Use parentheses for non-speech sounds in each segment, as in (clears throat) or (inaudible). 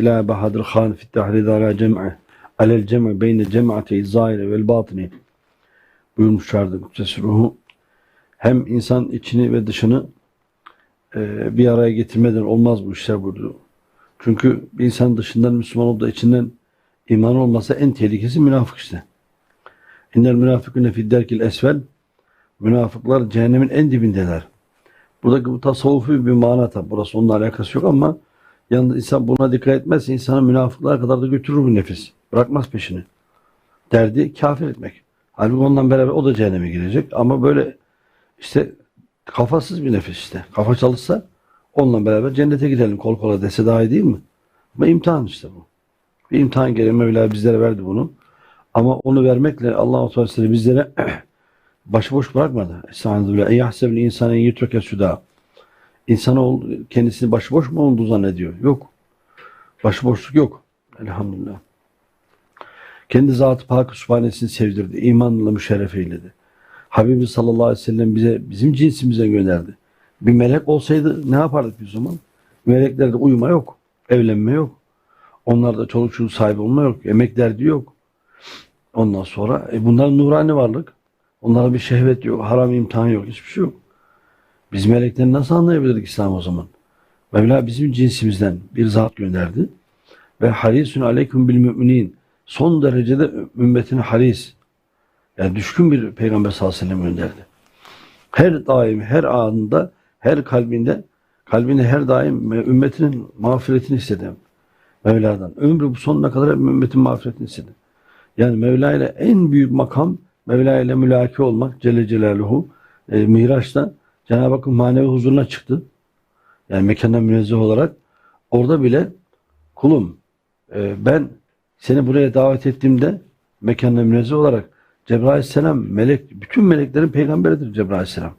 إلى بهادر خان في التحريض على جمع على الجمع بين الجمعة الظاهرة والباطنة buyurmuşlardı Kuddesi Ruhu. Hem insan içini ve dışını e, bir araya getirmeden olmaz bu işler buyurdu. Çünkü bir insan dışından Müslüman olduğu içinden iman olmasa en tehlikesi münafık işte. İnnel münafıkune fidderkil esvel Münafıklar cehennemin en dibindeler. Buradaki bu tasavvufi bir mana tabi. Burası onunla alakası yok ama yalnız insan buna dikkat etmezse insanı münafıklara kadar da götürür bu nefis. Bırakmaz peşini. Derdi kafir etmek. Halbuki ondan beraber o da cehenneme girecek. Ama böyle işte kafasız bir nefis işte. Kafa çalışsa onunla beraber cennete gidelim kol kola dese daha iyi değil mi? Ama imtihan işte bu. Bir imtihan gereği Mevla bizlere verdi bunu. Ama onu vermekle Allah-u Teala bizlere (clears throat) başıboş bırakmadı. Estağfirullah. En yahsebni insanın yutreke suda. İnsanoğlu kendisini başıboş mu olduğu zannediyor? Yok. Başıboşluk yok. Elhamdülillah. Kendi zatı pak sübhanesini sevdirdi. İmanla müşerref eyledi. Habibi sallallahu aleyhi ve sellem bize bizim cinsimize gönderdi. Bir melek olsaydı ne yapardık biz o zaman? Meleklerde uyuma yok. Evlenme yok. Onlarda çoluk çocuk sahibi olma yok. Emek derdi yok. Ondan sonra e bunlar nurani varlık. Onlara bir şehvet yok. Haram imtihan yok. Hiçbir şey yok. Biz melekleri nasıl anlayabilirdik İslam o zaman? Mevla bizim cinsimizden bir zat gönderdi. Ve harisun aleyküm bil müminin. Son derecede ümmetine haris. Yani düşkün bir peygamber sallallahu aleyhi ve sellem gönderdi. Her daim, her anında, her kalbinde, kalbinde her daim ümmetinin mağfiretini istedi. Mevla'dan. Ömrü bu sonuna kadar ümmetin mağfiretini istedi. Yani Mevla ile en büyük makam Mevla ile mülaki olmak Celle Celaluhu e, Miraç'ta Cenab-ı Hakk'ın manevi huzuruna çıktı. Yani mekandan münezzeh olarak orada bile kulum e, ben seni buraya davet ettiğimde mekandan münezzeh olarak Cebrail Aleyhisselam melek, bütün meleklerin peygamberidir Cebrail Aleyhisselam.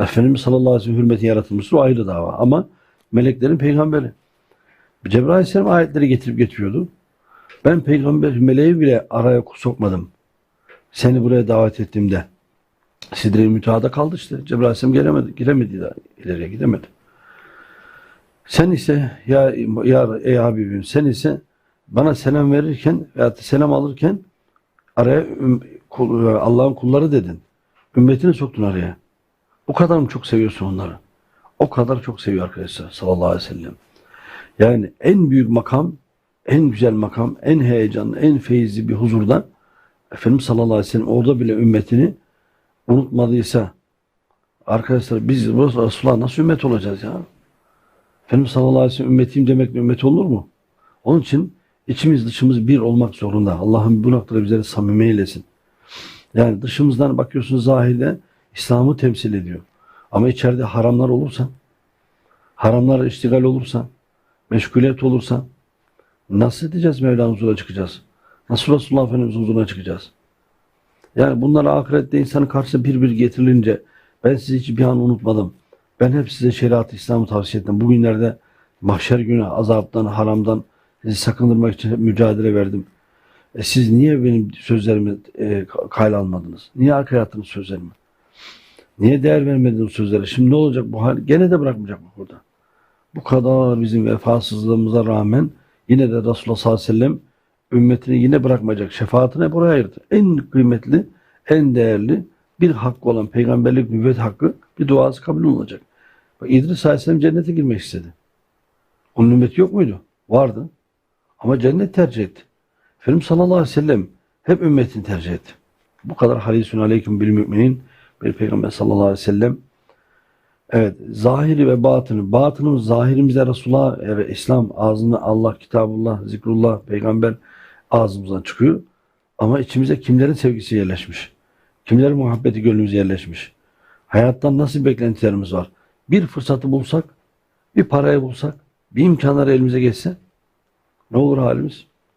Efendimiz sallallahu aleyhi ve sellem hürmeti yaratılmıştır o ayrı dava ama meleklerin peygamberi. Cebrail Aleyhisselam ayetleri getirip getiriyordu. Ben peygamber meleği bile araya sokmadım. Seni buraya davet ettiğimde Sidre-i Mütaha'da kaldı işte. Cebrail Aleyhisselam gelemedi, giremedi daha ileriye gidemedi. Sen ise ya, ya ey Habibim sen ise bana selam verirken veya selam alırken araya Allah'ın kulları dedin. Ümmetini soktun araya. Bu kadar mı çok seviyorsun onları? O kadar çok seviyor arkadaşlar sallallahu aleyhi ve sellem. Yani en büyük makam, en güzel makam, en heyecanlı, en feyizli bir huzurda Efendimiz sallallahu aleyhi ve sellem orada bile ümmetini unutmadıysa arkadaşlar biz bu Resulullah nasıl ümmet olacağız ya? Efendimiz sallallahu aleyhi ve sellem ümmetiyim demekle ümmet olur mu? Onun için içimiz dışımız bir olmak zorunda. Allah'ım bu noktada bizleri samimi eylesin. Yani dışımızdan bakıyorsunuz zahirde İslam'ı temsil ediyor. Ama içeride haramlar olursa, haramlar iştigal olursa, meşguliyet olursa nasıl edeceğiz Mevla'nın huzuruna çıkacağız? Nasıl Resulullah Efendimiz'in huzuruna çıkacağız? Yani bunlar ahirette insanın karşısına bir bir getirilince ben sizi hiç bir an unutmadım. Ben hep size şeriat İslam'ı tavsiye ettim. Bugünlerde mahşer günü azaptan, haramdan sizi sakındırmak için mücadele verdim. E siz niye benim sözlerimi e, kayla almadınız? Niye arkaya attınız sözlerimi? Niye değer vermediniz sözlere? Şimdi ne olacak bu hal? Gene de bırakmayacak mı burada? Bu kadar bizim vefasızlığımıza rağmen yine de Resulullah sallallahu aleyhi ve sellem ümmetini yine bırakmayacak. Şefaatine buraya ayırdı. En kıymetli, en değerli bir hakkı olan peygamberlik nübüvvet hakkı bir duası kabul olunacak. Bak İdris Aleyhisselam cennete girmek istedi. Onun ümmeti yok muydu? Vardı. Ama cennet tercih etti. Efendimiz sallallahu aleyhi ve sellem hep ümmetini tercih etti. Bu kadar halisun aleyküm bil müminin bir peygamber sallallahu aleyhi ve sellem Evet, zahiri ve batını. Batınımız zahirimizde Resulullah ve İslam ağzında Allah, Kitabullah, Zikrullah, Peygamber ağzımızdan çıkıyor. Ama içimize kimlerin sevgisi yerleşmiş? Kimlerin muhabbeti gönlümüze yerleşmiş? Hayattan nasıl beklentilerimiz var? Bir fırsatı bulsak, bir parayı bulsak, bir imkanları elimize geçse ne olur halimiz?